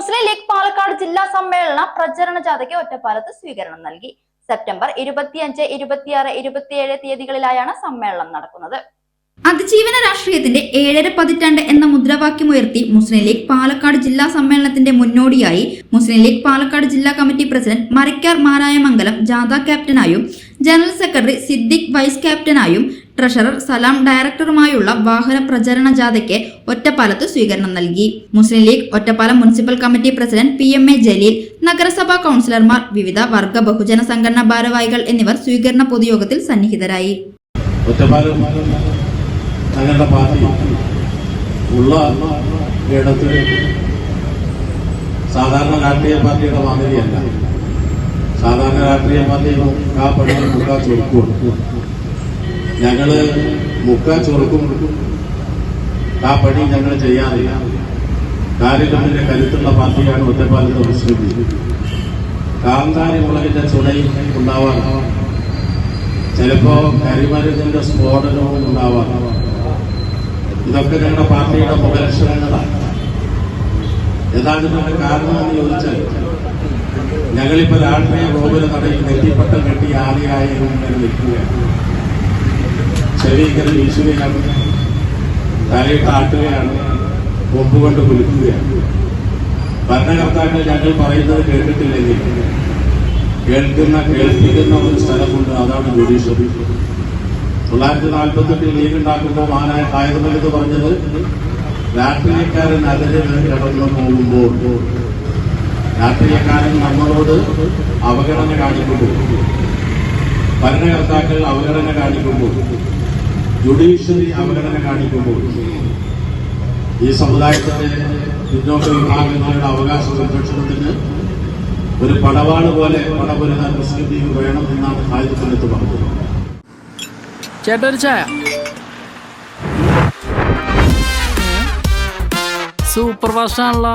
മുസ്ലിം ലീഗ് പാലക്കാട് ജില്ലാ സമ്മേളന പ്രചരണ ജാഥയ്ക്ക് ഒറ്റപ്പാലത്ത് സ്വീകരണം നൽകി. സെപ്റ്റംബർ ഇരുപത്തിയഞ്ച് ഇരുപത്തിയാറ് ഇരുപത്തിയേഴ് തീയതികളിലായാണ് സമ്മേളനം നടക്കുന്നത്. അതിജീവന രാഷ്ട്രീയത്തിന്റെ ഏഴര പതിറ്റാണ്ട് എന്ന മുദ്രാവാക്യമുയർത്തി മുസ്ലിം ലീഗ് പാലക്കാട് ജില്ലാ സമ്മേളനത്തിന്റെ മുന്നോടിയായി മുസ്ലിം ലീഗ് പാലക്കാട് ജില്ലാ കമ്മിറ്റി പ്രസിഡന്റ് മരക്കാർ മാരായമംഗലം ജാഥ ക്യാപ്റ്റനായും ജനറൽ സെക്രട്ടറി സിദ്ദിഖ് വൈസ് ക്യാപ്റ്റനായും ട്രഷറർ സലാം ഡയറക്ടറുമായുള്ള വാഹന പ്രചരണ ജാഥയ്ക്ക് ഒറ്റപ്പാലത്ത് സ്വീകരണം നൽകി. Muslim League Ottapalam municipal committee president P M A Jaleel നഗരസഭാ കൗൺസിലർമാർ വിവിധ വർഗ ബഹുജന സംഘടനാ ഭാരവാഹികൾ എന്നിവർ സ്വീകരണ പൊതുയോഗത്തിൽ സന്നിഹിതരായി. ഉള്ള സാധാരണ രാഷ്ട്രീയ പാർട്ടിയുടെ മാതിരിയല്ല. സാധാരണ രാഷ്ട്രീയ പാർട്ടി ആ ഞങ്ങൾ മുക്കാ ചുറുക്കും ആ പണി ഞങ്ങൾ ചെയ്യാറില്ല. കാര്യങ്ങളുടെ കരുത്തുള്ള പാർട്ടിയാണ് ഒറ്റപ്പാലത്തെ മുസ്ലിം കാന്താരി മുളകിന്റെ ചുണയും ഉണ്ടാവാറുണ്ട് ചിലപ്പോ കരിമരുന്നിന്റെ സ്ഫോടനവും ഉണ്ടാവാം. ഇതൊക്കെ ഞങ്ങളുടെ പാർട്ടിയുടെ മുഖലക്ഷണങ്ങളാണ് ഏതാണ് ഇതിന്റെ കാരണം എന്ന് ചോദിച്ചാൽ ഞങ്ങളിപ്പോ രാഷ്ട്രീയ ഗോപുര നടയിൽ നെറ്റിപ്പട്ടം കെട്ടി ആദിയായി നിൽക്കുകയാണ്. ചെവിക്കര വീശുകയാണ് തലയിട്ട് ആട്ടുകയാണ് കൊമ്പ് കൊണ്ട് കുലുക്കുകയാണ്. ഭരണകർത്താക്കൾ ഞങ്ങൾ പറയുന്നത് കേട്ടിട്ടില്ലെങ്കിൽ കേൾക്കുന്ന കേൾപ്പിക്കുന്ന ഒരു സ്ഥലമുണ്ട് അതാണ് ജുഡീഷ്യറി തൊള്ളായിരത്തി നാൽപ്പത്തെട്ടിൽ ലീഗ് ഉണ്ടാക്കുമ്പോൾ മാനായ കായികമെന്ന് പറഞ്ഞത് രാഷ്ട്രീയക്കാരൻ അതിന് കടന്നു പോകുമ്പോൾ. രാഷ്ട്രീയക്കാരൻ നമ്മളോട് അവഗണന കാണിക്കുമ്പോൾ. ഭരണകർത്താക്കൾ അവഗണന കാണിക്കുമ്പോൾ. ജുഡീഷ്യറി അവഗണന കാണിക്കുമ്പോൾ ഈ സമുദായത്തിന്റെ പിന്നോക്ക വിഭാഗങ്ങളുടെ അവകാശ സംരക്ഷണത്തിന് ഒരു പടവാൾ പോലെ പടപൊരുതാൻ മുസ്ലിം ലീഗ് വേണം എന്നാണ് ആയുധത്തിനകത്ത് പറഞ്ഞത് ചേട്ടൊരു ചായ. സൂപ്പർ ഫാസ്റ്റ് ആണല്ലോ